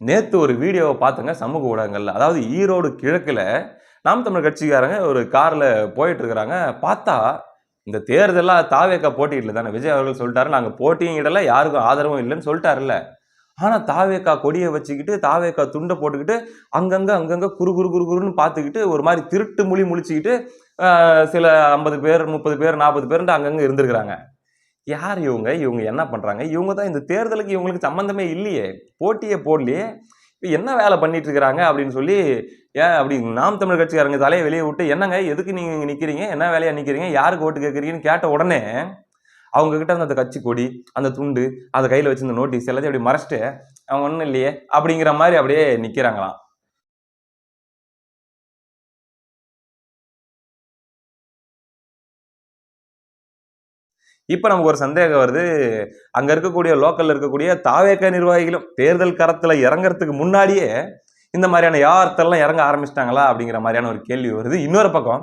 நேற்று ஒரு வீடியோவை பார்த்தங்க சமூக ஊடகங்கள்ல. அதாவது ஈரோடு கிழக்கில் நாம் தமிழ் கட்சிக்காரங்க ஒரு காரில் போயிட்டுருக்குறாங்க பார்த்தா இந்த தேர்தலாக தாவேக்கா போட்டியிடல தானே. விஜய் அவர்கள் சொல்லிட்டாரு நாங்கள் போட்டியும் இடல யாருக்கும் ஆதரவும் இல்லைன்னு சொல்லிட்டாருல்ல. ஆனால் தாவேக்கா கொடியை வச்சுக்கிட்டு தாவேக்கா துண்டை போட்டுக்கிட்டு அங்கங்கே அங்கங்கே குறு குறு குறு குருன்னு பார்த்துக்கிட்டு ஒரு மாதிரி திருட்டு மொழி முழிச்சுக்கிட்டு சில ஐம்பது பேர் முப்பது பேர் நாற்பது பேர்ன்ட்டு அங்கங்கே இருந்திருக்கிறாங்க. யார் இவங்க? இவங்க என்ன பண்ணுறாங்க இவங்க தான் இந்த தேர்தலுக்கு இவங்களுக்கு சம்மந்தமே இல்லையே. போட்டியே போடலையே. இப்போ என்ன வேலை பண்ணிட்டு இருக்கிறாங்க அப்படின்னு சொல்லி ஏன் அப்படி நாம் தமிழ் கட்சிக்காரங்க தலையை வெளியே விட்டு என்னங்க எதுக்கு நீங்கள் இங்கே நிற்கிறீங்க என்ன வேலையாக நிற்கிறீங்க யாருக்கு ஓட்டு கேட்குறீங்கன்னு கேட்ட உடனே அவங்கக்கிட்ட அந்த கட்சி கொடி அந்த துண்டு அந்த வச்சு இந்த நோட்டீஸ் எல்லாத்தையும் அப்படி மறைச்சிட்டு அவங்க ஒன்றும் இல்லையே அப்படிங்கிற மாதிரி அப்படியே நிற்கிறாங்களாம் இப்போ நமக்கு ஒரு சந்தேகம் வருது. அங்கே இருக்கக்கூடிய லோக்கலில் இருக்கக்கூடிய தாவேக்க நிர்வாகிகளும் தேர்தல் கரத்தில் இறங்குறதுக்கு முன்னாடியே இந்த மாதிரியான யார்த்தெல்லாம் இறங்க ஆரம்பிச்சிட்டாங்களா அப்படிங்கிற மாதிரியான ஒரு கேள்வி வருது. இன்னொரு பக்கம்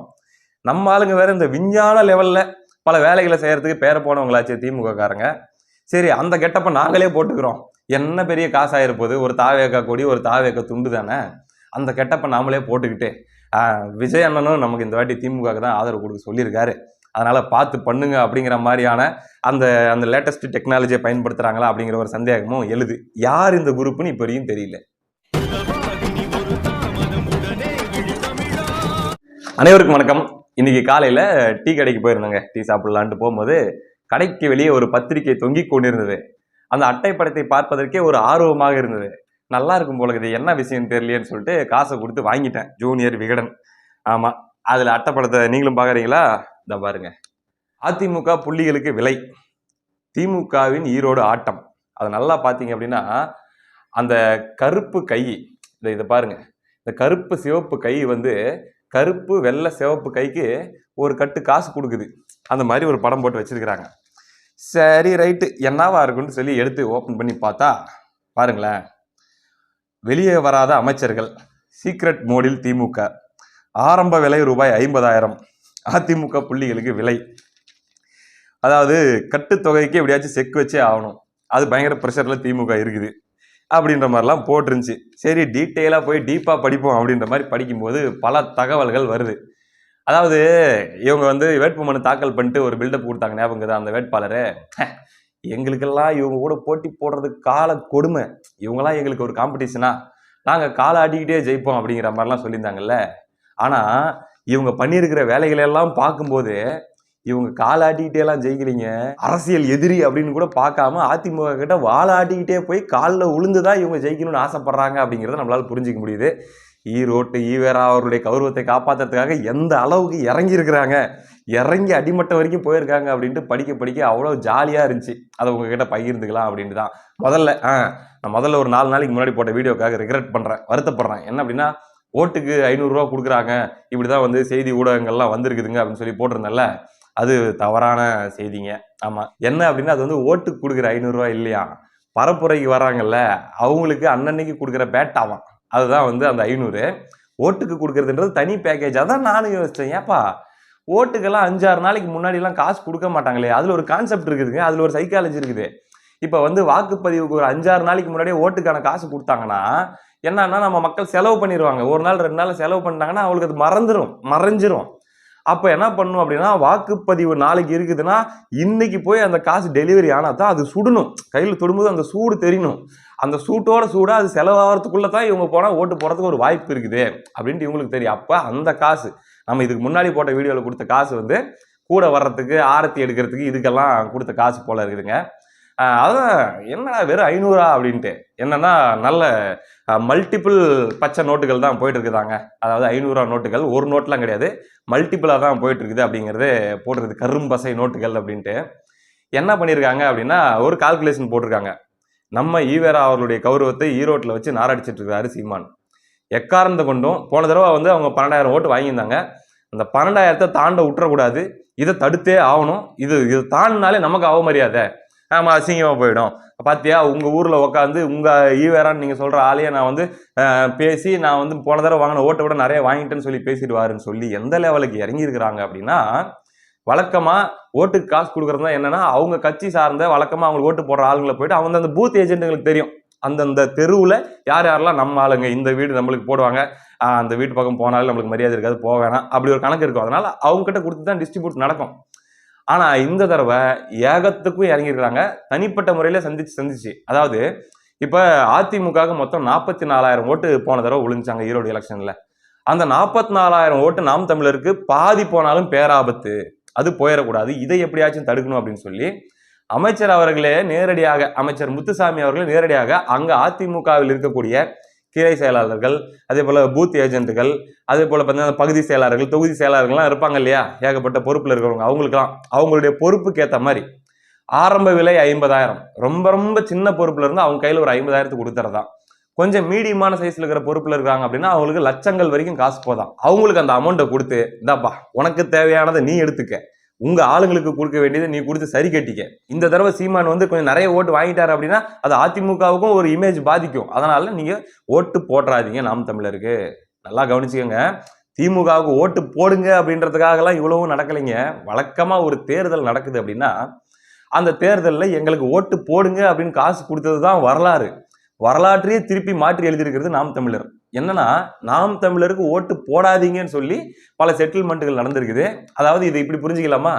நம்ம ஆளுங்க வேற இந்த விஞ்ஞான லெவலில் பல வேலைகளை செய்கிறதுக்கு பேர போனவங்களாச்சே திமுக காரங்க சரி அந்த கெட்டப்பை நாங்களே போட்டுக்கிறோம். என்ன பெரிய காசாயிருப்போது ஒரு தாவேக்கா கொடி ஒரு தாவேக்க துண்டு தானே? அந்த கெட்டப்பை நாமளே போட்டுக்கிட்டு விஜய் அண்ணனும் நமக்கு இந்த வாட்டி திமுக தான் ஆதரவு கொடுக்க சொல்லியிருக்காரு. அதனால் பார்த்து பண்ணுங்க அப்படிங்கிற மாதிரியான அந்த அந்த லேட்டஸ்ட் டெக்னாலஜியை பயன்படுத்துகிறாங்களா அப்படிங்கிற ஒரு சந்தேகமும் எழுது. யார் இந்த குரூப்னு இப்போ வரையும் தெரியல. அனைவருக்கும் வணக்கம். இன்னைக்கு காலையில் டீ கடைக்கு போயிருந்தேங்க. டீ சாப்பிட்லான்ட்டு போகும்போது கடைக்கு வெளியே ஒரு பத்திரிகை தொங்கி கொண்டிருந்தது. அந்த அட்டை படத்தை பார்ப்பதற்கே ஒரு ஆர்வமாக இருந்தது. நல்லா இருக்கும் போல இது என்ன விஷயம் தெரியலையேன்னு சொல்லிட்டு காசை கொடுத்து வாங்கிட்டேன். ஜூனியர் விகடன். ஆமாம் அதில் அட்டைப்படத்தை நீங்களும் பார்க்குறீங்களா? இந்த பாருங்க. அதிமுக புள்ளிகளுக்கு விலை. திமுகவின் ஈரோடு ஆட்டம். அதை நல்லா பார்த்தீங்க அப்படின்னா அந்த கருப்பு கை இந்த இதை பாருங்க. இந்த கருப்பு சிவப்பு கை வந்து கருப்பு வெள்ளை சிவப்பு கைக்கு ஒரு கட்டு காசு கொடுக்குது. அந்த மாதிரி ஒரு படம் போட்டு வச்சுருக்கிறாங்க. சரி ரைட்டு. என்னவா இருக்குன்னு சொல்லி எடுத்து ஓப்பன் பண்ணி பார்த்தா பாருங்களேன். வெளியே வராத அமைச்சர்கள். சீக்ரெட் மோடில் திமுக. ஆரம்ப விலை ரூபாய் ஐம்பதாயிரம். அதிமுக புள்ளிகளுக்கு விலை. அதாவது கட்டுத்தொகைக்கு எப்படியாச்சும் செக் வச்சே ஆகணும். அது பயங்கர ப்ரெஷரில் திமுக இருக்குது. அப்படின்ற மாதிரிலாம் போட்டிருந்துச்சு. சரி டீட்டெயிலாக போய் டீப்பாக படிப்போம் அப்படின்ற மாதிரி படிக்கும்போது பல தகவல்கள் வருது. அதாவது இவங்க வந்து வேட்புமனு தாக்கல் பண்ணிட்டு ஒரு பில்டப் கொடுத்தாங்க. ஞாபகம் இருக்குதா? அந்த வேட்பாளரை. எங்களுக்கெல்லாம் இவங்க கூட போட்டி போடுறதுக்கு கால கொடுமை. இவங்கெல்லாம் எங்களுக்கு ஒரு காம்படிஷனா நாங்கள் காலை ஆட்டிக்கிட்டே ஜெயிப்போம் அப்படிங்கிற மாதிரிலாம் சொல்லியிருந்தாங்கல்ல. ஆனால் இவங்க பண்ணியிருக்கிற வேலைகளை எல்லாம் பார்க்கும்போது இவங்க காலாட்டிக்கிட்டே எல்லாம் ஜெயிக்கிறீங்க அரசியல் எதிரி அப்படின்னு கூட பார்க்காம அதிமுக கிட்ட வாழாட்டிக்கிட்டே போய் காலில் உளுந்துதான் இவங்க ஜெயிக்கணும்னு ஆசைப்படுறாங்க அப்படிங்கிறத நம்மளால் புரிஞ்சுக்க முடியுது. ஈரோட்டு ஈவேரா அவருடைய கௌரவத்தை காப்பாற்றுறதுக்காக எந்த அளவுக்கு இறங்கி இருக்கிறாங்க இறங்கி அடிமட்டம் வரைக்கும் போயிருக்காங்க அப்படின்ட்டு படிக்க படிக்க அவ்வளோ ஜாலியாக இருந்துச்சு. அதை உங்ககிட்ட பகிர்ந்துக்கலாம் அப்படின்ட்டு தான் முதல்ல ஆ நான் முதல்ல ஒரு நாலு நாளைக்கு முன்னாடி போட்ட வீடியோக்காக ரிக்ரெட் பண்ணுறேன் வருத்தப்படுறேன். என்ன அப்படின்னா ஓட்டுக்கு ஐநூறுரூவா கொடுக்குறாங்க. இப்படி தான் வந்து செய்தி ஊடகங்கள்லாம் வந்திருக்குதுங்க அப்படின்னு சொல்லி போட்டிருந்தேன்ல. அது தவறான செய்திங்க. ஆமாம் என்ன அப்படின்னா அது வந்து ஓட்டுக்கு கொடுக்குற ஐநூறுரூவா இல்லையா? பரப்புரைக்கு வராங்கல்ல அவங்களுக்கு அன்னன்னைக்கு கொடுக்குற பேட்டாவாம் அதுதான் வந்து அந்த ஐநூறு. ஓட்டுக்கு கொடுக்குறதுன்றது தனி பேக்கேஜ் அதான் நானும் யோசித்தேன் ஏப்பா ஓட்டுக்கெல்லாம் அஞ்சாறு நாளைக்கு முன்னாடிலாம் காசு கொடுக்க மாட்டாங்களே. அதில் ஒரு கான்செப்ட் இருக்குதுங்க. அதில் ஒரு சைக்காலஜி இருக்குது. இப்போ வந்து வாக்குப்பதிவுக்கு ஒரு அஞ்சாறு நாளைக்கு முன்னாடியே ஓட்டுக்கான காசு கொடுத்தாங்கன்னா என்னன்னா நம்ம மக்கள் செலவு பண்ணிடுவாங்க ஒரு நாள் ரெண்டு நாள் செலவு பண்ணிட்டாங்கன்னா அவங்களுக்கு அது மறந்துடும் மறைஞ்சிரும். அப்போ என்ன பண்ணும் அப்படின்னா வாக்குப்பதிவு நாளைக்கு இருக்குதுன்னா இன்னைக்கு போய் அந்த காசு டெலிவரி ஆனால் தான் அது சுடணும். கையில் தொடும்போது அந்த சூடு தெரியணும் அந்த சூட்டோட சூடாக அது செலவாகிறதுக்குள்ளே தான் இவங்க போனால் ஓட்டு போகிறதுக்கு ஒரு வாய்ப்பு இருக்குது அப்படின்ட்டு இவங்களுக்கு தெரியும். அப்போ அந்த காசு நம்ம இதுக்கு முன்னாடி போட்ட வீடியோவில் கொடுத்த காசு வந்து கூட வர்றதுக்கு ஆரத்தி எடுக்கிறதுக்கு இதுக்கெல்லாம் கொடுத்த காசு போல இருக்குதுங்க. அதான் என்னடா வெறும் ஐநூறா அப்படின்ட்டு. என்னன்னா நல்ல மல்டிபிள் பச்சை நோட்டுகள் தான் போயிட்டு இருக்குதாங்க. அதாவது ஐநூறுரூவா நோட்டுகள் ஒரு நோட்லாம் கிடையாது. மல்டிபிளாக தான் போயிட்டு இருக்குது அப்படிங்கிறது போட்டிருக்குது கரும்பசை நோட்டுகள் அப்படின்ட்டு. என்ன பண்ணியிருக்காங்க அப்படின்னா ஒரு கால்குலேஷன் போட்டிருக்காங்க. நம்ம ஈவேரா அவர்களுடைய கௌரவத்தை ஈரோட்டில் வச்சு நாராடிச்சிட்டு இருக்காரு சீமான். எக்காரணத்தை கொண்டும் போன தடவை வந்து அவங்க பன்னெண்டாயிரம் ஓட்டு வாங்கியிருந்தாங்க. அந்த பன்னெண்டாயிரத்தை தாண்ட விட்டுறக்கூடாது இதை தடுத்தே ஆகணும். இது இது தாண்டினாலே நமக்கு அவமரியாதை. ஆமாம் அசிங்கமாக போயிடும். பார்த்தியா உங்கள் ஊரில் உட்காந்து உங்கள் ஈவேரான்னு நீங்கள் சொல்கிற ஆளையே நான் வந்து பேசி நான் வந்து போன தடவை வாங்கின ஓட்டை விட நிறைய வாங்கிட்டேன்னு சொல்லி பேசிடுவாருன்னு சொல்லி எந்த லெவலுக்கு இறங்கியிருக்கிறாங்க அப்படின்னா வழக்கமாக ஓட்டுக்கு காசு கொடுக்குறது தான் என்னென்னா அவங்க கட்சி சார்ந்த வழக்கமாக அவங்களுக்கு ஓட்டு போடுற ஆளுங்களை போயிட்டு அவங்க அந்த பூத் ஏஜென்ட்டுங்களுக்கு தெரியும். அந்தந்த தெருவில் யார் யாரெல்லாம் நம்ம ஆளுங்க இந்த வீடு நம்மளுக்கு போடுவாங்க. அந்த வீட்டு பக்கம் போனாலும் நம்மளுக்கு மரியாதை இருக்காது போக வேணாம். அப்படி ஒரு கணக்கு இருக்கும். அதனால் அவங்ககிட்ட கொடுத்து தான் டிஸ்ட்ரிபியூட் நடக்கும். ஆனால் இந்த தடவை ஏகத்துக்கும் இறங்கியிருக்கிறாங்க. தனிப்பட்ட முறையில் சந்திச்சு சந்திச்சு. அதாவது இப்போ அதிமுகவுக்கு மொத்தம் நாற்பத்தி நாலாயிரம் ஓட்டு போன தடவை விழுந்துச்சாங்க ஈரோடு எலெக்ஷனில். அந்த நாற்பத்தி நாலாயிரம் ஓட்டு நாம் தமிழருக்கு பாதி போனாலும் பேராபத்து. அது போயிடக்கூடாது. இதை எப்படியாச்சும் தடுக்கணும் அப்படின்னு சொல்லி அமைச்சர் அவர்களே நேரடியாக அமைச்சர் முத்துசாமி அவர்களே நேரடியாக அங்கே அதிமுகவில் இருக்கக்கூடிய கிளை செயலாளர்கள் அதே போல் பூத் ஏஜென்ட்டுகள் அதே போல் பார்த்தீங்கன்னா பகுதி செயலாளர்கள் தொகுதி செயலாளர்கள்லாம் இருப்பாங்க இல்லையா? ஏகப்பட்ட பொறுப்பில் இருக்கிறவங்க. அவங்களுக்குலாம் அவங்களுடைய பொறுப்புக்கு ஏற்ற மாதிரி. ஆரம்ப விலை ஐம்பதாயிரம். ரொம்ப ரொம்ப சின்ன பொறுப்பில் இருந்து அவங்க கையில் ஒரு ஐம்பதாயிரத்துக்கு கொடுத்துறதான் கொஞ்சம் மீடியமான சைஸில் இருக்கிற பொறுப்பில் இருக்காங்க அப்படின்னா அவங்களுக்கு லட்சங்கள் வரைக்கும் காசு போதான் அவங்களுக்கு அந்த அமௌண்ட்டை கொடுத்து இந்தாப்பா உனக்கு தேவையானதை நீ எடுத்துக்க. உங்கள் ஆளுங்களுக்கு கொடுக்க வேண்டியதை நீ கொடுத்து சரி கட்டிக்க. இந்த தடவை சீமான் வந்து கொஞ்சம் நிறைய ஓட்டு வாங்கிட்டார் அப்படின்னா அது அதிமுகவுக்கும் ஒரு இமேஜ் பாதிக்கும். அதனால் நீங்கள் ஓட்டு போட்டுறாதீங்க நாம் தமிழருக்கு. நல்லா கவனிச்சுக்கோங்க. திமுகவுக்கு ஓட்டு போடுங்க அப்படின்றதுக்காகலாம் இவ்வளவும் நடக்கலைங்க. வழக்கமாக ஒரு தேர்தல் நடக்குது அப்படின்னா அந்த தேர்தலில் எங்களுக்கு ஓட்டு போடுங்க அப்படின்னு காசு கொடுத்தது தான் வரலாறு. வரலாற்றையே திருப்பி மாற்றி எழுதியிருக்கிறது நாம் தமிழர். என்னன்னா நாம் தமிழருக்கு ஓட்டு போடாதீங்கன்னு சொல்லி பல செட்டில்மெண்ட்டுகள் நடந்திருக்குது. அதாவது இதை இப்படி புரிஞ்சுக்கலாமா?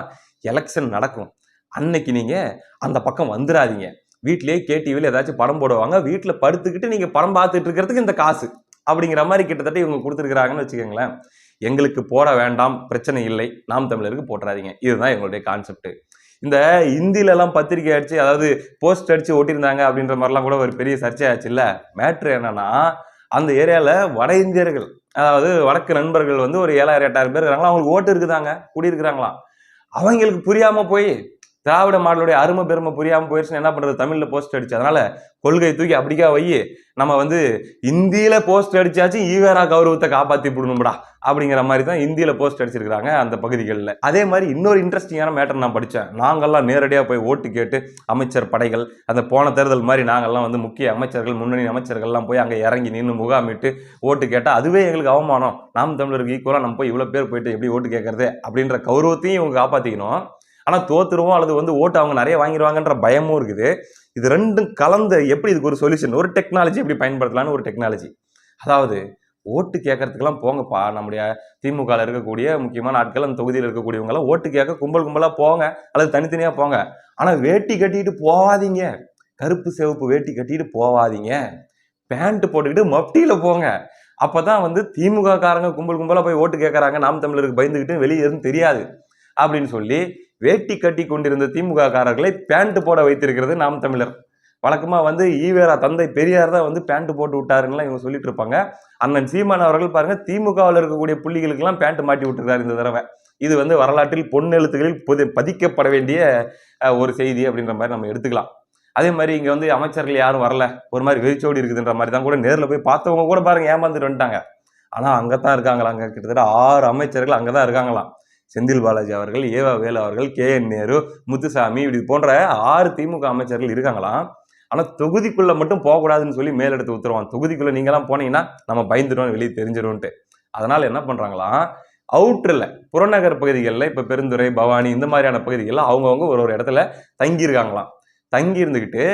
எலெக்ஷன் நடக்கும். அன்னைக்கு நீங்க அந்த பக்கம் வந்துடாதீங்க. வீட்டிலேயே கேடிவியில் ஏதாச்சும் படம் போடுவாங்க. வீட்டில் படுத்துக்கிட்டு நீங்க படம் பார்த்துட்டு இருக்கிறதுக்கு இந்த காசு. அப்படிங்கிற மாதிரி கிட்டத்தட்ட இவங்க கொடுத்துருக்குறாங்கன்னு வச்சுக்கோங்களேன். எங்களுக்கு போட வேண்டாம். பிரச்சனை இல்லை. நாம் தமிழருக்கு போட்டுறாதீங்க இதுதான் எங்களுடைய கான்செப்ட் இந்த ஹிந்திலலாம் பத்திரிக்கை அடிச்சு அதாவது போஸ்ட் அடிச்சு ஓட்டியிருந்தாங்க அப்படின்ற மாதிரிலாம் கூட ஒரு பெரிய சர்ச்சையாச்சு இல்லை மேட்ரு என்னன்னா அந்த ஏரியாவில் வட இந்தியர்கள் அதாவது வடக்கு நண்பர்கள் வந்து ஒரு ஏழாயிரம் எட்டாயிரம் பேர் இருக்காங்களா? அவங்களுக்கு ஓட்டு இருக்குதாங்க? குடியிருக்கிறாங்களாம் அவங்களுக்கு புரியாமல் போய் திராவிட மாடலுடைய அருமை பெருமை புரியாமல் போயிடுச்சுன்னு என்ன பண்றது? தமிழ்ல போஸ்ட் அடிச்சு. அதனால கொள்கை தூக்கி அப்படிக்கா வை. நம்ம வந்து இந்தியில போஸ்ட் அடிச்சாச்சு ஈவேரா கௌரவத்தை காப்பாத்தி விடணும்டா அப்படிங்கிற மாதிரி தான் இந்தியில போஸ்ட் அடிச்சிருக்காங்க அந்த பகுதிகளில். அதே மாதிரி இன்னொரு இன்ட்ரெஸ்டிங்கான மேட்டர் நான் படித்தேன் நாங்கள்லாம் நேரடியாக போய் ஓட்டு கேட்டு அமைச்சர் படைகள் அந்த போன தேர்தல் மாதிரி நாங்கள்லாம் வந்து முக்கிய அமைச்சர்கள் முன்னணி அமைச்சர்கள்லாம் போய் அங்கே இறங்கி நின்று முகாமிட்டு ஓட்டு கேட்டால் அதுவே எங்களுக்கு அவமானம். நாம் தமிழருக்கு ஈக்குவலாக நம்ம போய் இவ்வளோ பேர் போயிட்டு எப்படி ஓட்டு கேட்கறது அப்படின்ற கௌரவத்தையும் இவங்க காப்பாற்றிக்கணும் ஆனால் தோத்துருவோம் அல்லது வந்து ஓட்டு அவங்க நிறைய வாங்கிடுவாங்கன்ற பயமும் இருக்குது. இது ரெண்டும் கலந்த எப்படி இதுக்கு ஒரு சொல்யூஷன் ஒரு டெக்னாலஜி எப்படி பயன்படுத்தலாம்னு ஒரு டெக்னாலஜி அதாவது ஓட்டு கேட்கறதுக்கெல்லாம் போங்கப்பா. நம்முடைய திமுகவில் இருக்கக்கூடிய முக்கியமான ஆட்கள் அந்த தொகுதியில் இருக்கக்கூடியவங்கெல்லாம் ஓட்டு கேட்க கும்பல் கும்பலாக போங்க. அல்லது தனித்தனியாக போங்க. ஆனால் வேட்டி கட்டிட்டு போகாதீங்க கருப்பு சிவப்பு வேட்டி கட்டிட்டு போகாதீங்க பேண்ட் போட்டுக்கிட்டு மப்டியில் போங்க. அப்போ தான் வந்து திமுக காரங்க கும்பல் கும்பலாக போய் ஓட்டு கேட்குறாங்க. நாம் தமிழருக்கு பயந்துக்கிட்டு வெளியே எதுவும் தெரியாது. அப்படின்னு சொல்லி வேட்டி கட்டி கொண்டிருந்த திமுக காரர்களை பேண்ட் போட வைத்திருக்கிறது நாம் தமிழர். வழக்கமாக வந்து ஈவேரா தந்தை பெரியார் தான் வந்து பேண்ட் போட்டு விட்டாருன்னு இவங்க சொல்லிட்டு இருப்பாங்க. அண்ணன் சீமான் அவர்கள் பாருங்க திமுகவில் இருக்கக்கூடிய புள்ளிகளுக்கெல்லாம் பேண்ட் மாட்டி விட்டுருக்காரு இந்த தடவை. இது வந்து வரலாற்றில் பொன்னெழுத்துகளில் பொது பதிக்கப்பட வேண்டிய ஒரு செய்தி அப்படின்ற மாதிரி நம்ம எடுத்துக்கலாம். அதே மாதிரி இங்கே வந்து அமைச்சர்கள் யாரும் வரல. ஒரு மாதிரி வெறிச்சோடி இருக்குதுன்ற மாதிரி தான் கூட நேரில் போய் பார்த்தவங்க கூட பாருங்க ஏமாந்துட்டு வந்துட்டாங்க. அங்கே தான் இருக்காங்களா அங்கே கிட்டத்தட்ட ஆறு அமைச்சர்கள் அங்கே தான் இருக்காங்களாம். செந்தில் பாலாஜி அவர்கள் ஏவா வேலு அவர்கள் கே என் நேரு முத்துசாமி இப்படி போன்ற ஆறு திமுக அமைச்சர்கள் இருக்காங்களாம். ஆனால் தொகுதிக்குள்ளே மட்டும் போகக்கூடாதுன்னு சொல்லி மேலெடுத்து உத்தரவான். தொகுதிக்குள்ளே நீங்களாம் போனீங்கன்னா நம்ம பயந்துடும் வெளியே தெரிஞ்சிடும்ட்டு அதனால் என்ன பண்ணுறாங்களாம் அவுட்டரில் புறநகர் பகுதிகளில் இப்போ பெருந்துறை பவானி இந்த மாதிரியான பகுதிகளில் அவங்கவுங்க ஒரு ஒரு இடத்துல தங்கியிருக்காங்களாம். தங்கி இருந்துக்கிட்டு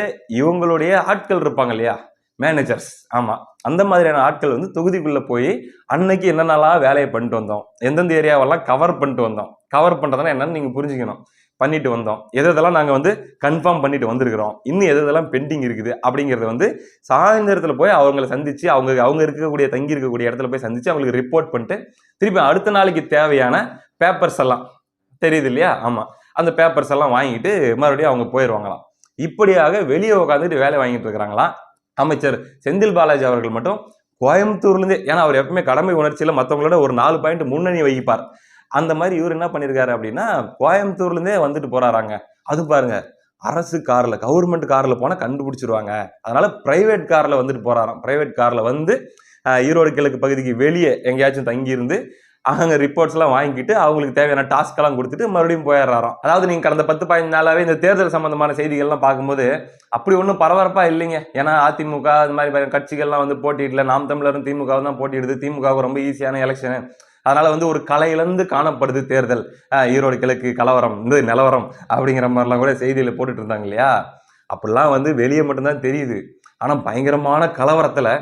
இவங்களுடைய ஆட்கள் இருப்பாங்க இல்லையா? மேனேஜர்ஸ் ஆமாம் அந்த மாதிரியான ஆட்கள் வந்து தொகுதிக்குள்ளே போய் அன்னைக்கு என்னென்னலாம் வேலையை பண்ணிட்டு வந்தோம் எந்தெந்த ஏரியாவெல்லாம் கவர் பண்ணிட்டு வந்தோம் கவர் பண்ணுறதுனா என்னன்னு நீங்கள் புரிஞ்சுக்கணும். பண்ணிட்டு வந்தோம். எது எதெல்லாம் நாங்கள் வந்து கன்ஃபார்ம் பண்ணிட்டு வந்திருக்கிறோம் இன்னும் எது எதெல்லாம் பெண்டிங் இருக்குது அப்படிங்கறத வந்து சாயந்தரத்தில் போய் அவங்கள சந்தித்து அவங்க அவங்க இருக்கக்கூடிய தங்கி இருக்கக்கூடிய இடத்துல போய் சந்தித்து அவங்களுக்கு ரிப்போர்ட் பண்ணிட்டு திருப்பி அடுத்த நாளைக்கு தேவையான பேப்பர்ஸ் எல்லாம் தெரியுது இல்லையா? ஆமாம் அந்த பேப்பர்ஸ் எல்லாம் வாங்கிட்டு மறுபடியும் அவங்க போயிடுவாங்களாம் இப்படியாக வெளியே உட்காந்துட்டு வேலை வாங்கிட்டு இருக்கிறாங்களாம். அமைச்சர் செந்தில் பாலாஜி அவர்கள் மட்டும் கோயம்புத்தூர்லேருந்தே ஏன்னா அவர் எப்பவுமே கடமை உணர்ச்சியில் மற்றவங்களோட ஒரு நாலு பாயிண்ட் முன்னணி வகிப்பார். அந்த மாதிரி இவர் என்ன பண்ணியிருக்காரு அப்படின்னா கோயம்புத்தூர்லேருந்தே வந்துட்டு போறாராங்க. அது பாருங்க அரசு காரில் கவர்மெண்ட் காரில் போனால் கண்டுபிடிச்சிருவாங்க. அதனால ப்ரைவேட் காரில் வந்துட்டு போகிறாராம் ப்ரைவேட் காரில் வந்து ஈரோடு கிழக்கு பகுதிக்கு வெளியே எங்கேயாச்சும் தங்கியிருந்து அவங்க ரிப்போர்ட்ஸ்லாம் வாங்கிட்டு அவங்களுக்கு தேவையான டாஸ்க்கெல்லாம் கொடுத்துட்டு மறுபடியும் போயிடுறாராம். அதாவது நீங்கள் கடந்த பத்து பதினஞ்சு நாளாவே இந்த தேர்தல் சம்மந்தமான செய்திகள்லாம் பார்க்கும்போது அப்படி ஒன்றும் பரபரப்பாக இல்லைங்க. ஏன்னா அதிமுக அது மாதிரி கட்சிகள்லாம் வந்து போட்டியிடல. நாம் தமிழரும் திமுக தான் போட்டியிடுது. திமுகவும் ரொம்ப ஈஸியான எலெக்ஷனு அதனால் வந்து ஒரு கலையிலேருந்து காணப்படுது தேர்தல். ஈரோடு கிழக்கு கலவரம் இந்த நிலவரம் அப்படிங்கிற மாதிரிலாம் கூட செய்தியில் போட்டுட்டு இருந்தாங்க இல்லையா? அப்படிலாம் வந்து வெளியே மட்டும்தான் தெரியுது. ஆனால் பயங்கரமான கலவரத்தில்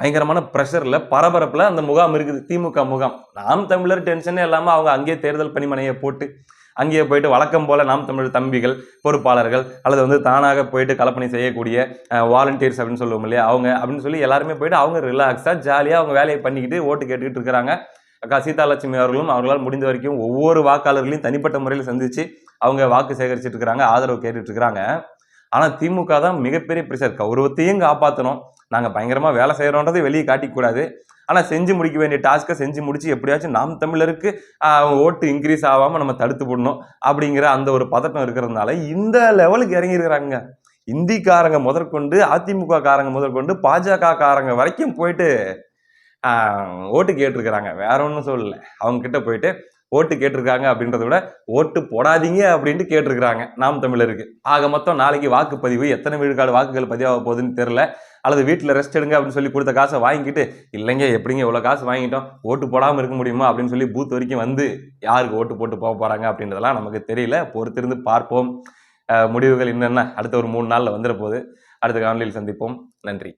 பயங்கரமான ப்ரெஷரில் பரபரப்பில் அந்த முகாம் இருக்குது திமுக முகாம். நாம் தமிழர் டென்ஷனே இல்லாமல் அவங்க அங்கேயே தேர்தல் பணிமனையை போட்டு அங்கேயே போயிட்டு வழக்கம் போல் நாம் தமிழர் தம்பிகள் பொறுப்பாளர்கள் அல்லது வந்து தானாக போயிட்டு கலப்பணி செய்யக்கூடிய வாலண்டியர்ஸ் அப்படின்னு சொல்லுவோம் இல்லையா? அவங்க அப்படின்னு சொல்லி எல்லாருமே போயிட்டு அவங்க ரிலாக்ஸாக ஜாலியாக அவங்க வேலையை பண்ணிக்கிட்டு ஓட்டு கேட்டுக்கிட்டு இருக்கிறாங்க. அக்கா சீதாலட்சுமி அவர்களும் அவர்களால் முடிந்த வரைக்கும் ஒவ்வொரு வாக்காளர்களையும் தனிப்பட்ட முறையில் சந்தித்து அவங்க வாக்கு சேகரிச்சுட்டு இருக்கிறாங்க ஆதரவு கேட்டுட்டு இருக்கிறாங்க. ஆனால் திமுக தான் மிகப்பெரிய ப்ரெஷர் கௌரவத்தையும் காப்பாற்றணும் நாங்கள் பயங்கரமாக வேலை செய்கிறோன்றதை வெளியே காட்டிக்கூடாது. ஆனால் செஞ்சு முடிக்க வேண்டிய டாஸ்க்கை செஞ்சு முடித்து எப்படியாச்சும் நாம் தமிழருக்கு ஓட்டு இன்க்ரீஸ் ஆகாமல் நம்ம தடுத்து போடணும் அப்படிங்கிற அந்த ஒரு பதட்டம் இருக்கிறதுனால இந்த லெவலுக்கு இறங்கியிருக்கிறாங்க. இந்திக்காரங்க முதற்கொண்டு அதிமுக காரங்க முதற்கொண்டு பாஜக காரங்க வரைக்கும் போயிட்டு ஓட்டு கேட்டிருக்கிறாங்க. வேற ஒன்றும் சொல்லலை. அவங்க கிட்ட போயிட்டு ஓட்டு கேட்டிருக்காங்க அப்படின்றத விட ஓட்டு போடாதீங்க அப்படின்ட்டு கேட்டிருக்கிறாங்க நாம் தமிழருக்கு. ஆக மொத்தம் நாளைக்கு வாக்குப்பதிவு எத்தனை விழுக்காடு வாக்குகள் பதிவாக போகுதுன்னு தெரில அல்லது வீட்டில் ரெஸ்ட் எடுங்க அப்படின்னு சொல்லி கொடுத்த காசை வாங்கிக்கிட்டு இல்லைங்க எப்படிங்க இவ்வளோ காசு வாங்கிட்டோம்? ஓட்டு போடாமல் இருக்க முடியுமா? அப்படின்னு சொல்லி பூத் வரைக்கும் வந்து யாருக்கு ஓட்டு போட்டு போக போகிறாங்க அப்படின்றதெல்லாம் நமக்கு தெரியல. பொறுத்திருந்து பார்ப்போம். முடிவுகள் என்னென்ன அடுத்த ஒரு மூணு நாளில் வந்துட போகுது. அடுத்த காணொலியில் சந்திப்போம். நன்றி.